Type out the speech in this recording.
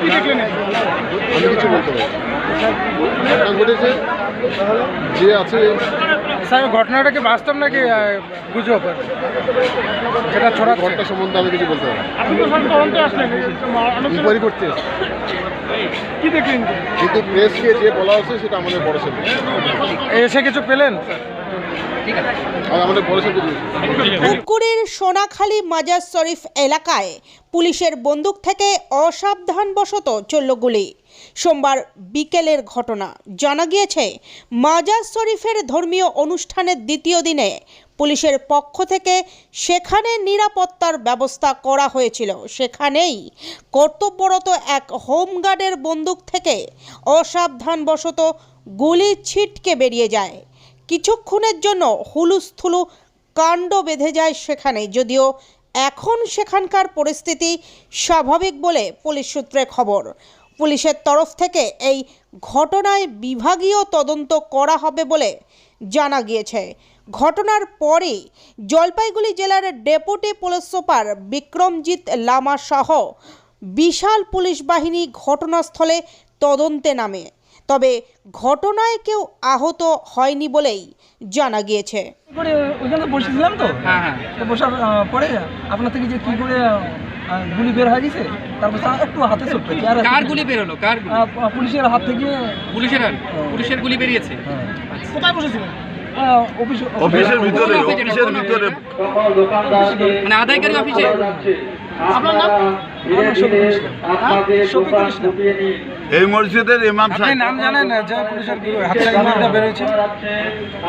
আমি কিছু বলতে পারি। ঘটনা ঘটেছে। যে আছে স্যার ঘটনাটা কি বাস্তব নাকি গুজব? যেটা ছোড়া ঘটনা সম্বন্ধে আমি কিছু বলতে পারি ইনকোয়ারি করতে কি দেখলেন? কিন্তু প্রেসকে যে বলা হচ্ছে সেটা আমাদের বড় এসে কিছু পেলেন? ধূপগুড়ির সোনাখালী মাজার শরীফ এলাকায় পুলিশের বন্দুক থেকে অসাবধানবশত চলল গুলি। সোমবার বিকেলের ঘটনা। জানা গিয়েছে মাজার শরীফের ধর্মীয় অনুষ্ঠানের দ্বিতীয় দিনে পুলিশের পক্ষ থেকে সেখানে নিরাপত্তার ব্যবস্থা করা হয়েছিল। সেখানেই কর্তব্যরত এক হোমগার্ডের বন্দুক থেকে অসাবধানবশত গুলি ছিটকে বেরিয়ে যায়। কিছুক্ষণের জন্য হুলুস্থুলু কাণ্ড বেঁধে যায় সেখানে, যদিও এখন সেখানকার পরিস্থিতি স্বাভাবিক বলে পুলিশ সূত্রে খবর। পুলিশের তরফ থেকে এই ঘটনায় বিভাগীয় তদন্ত করা হবে বলে জানা গিয়েছে। ঘটনার পরে জলপাইগুড়ি জেলার deputy police super Bikramjit Lama সহ বিশাল পুলিশ বাহিনী ঘটনাস্থলে তদন্তে নামে। তবে ঘটনায় কেউ আহত হয়নি বলেই জানা গিয়েছে। করে ওইখানে বসেছিলাম তো? হ্যাঁ হ্যাঁ। বসার পরে আপনার থেকে যে কি করে গুলি বের হয়ে গেছে তারপর একটু হাতে চোট পেয়েছে আর কার গুলি বেরোলো কার পুলিশের হাত থেকে পুলিশের পুলিশের গুলি বেরিয়েছে? কোথায় বসেছিলেন? অফিসের ভিতরে অফিসে? অফিসের ভিতরে। মানে আদায়কারী অফিসে? আপনার নাম? আমার শফিকুল ইসলাম। এই মসজিদের ইমাম সাহেব নাম জানেন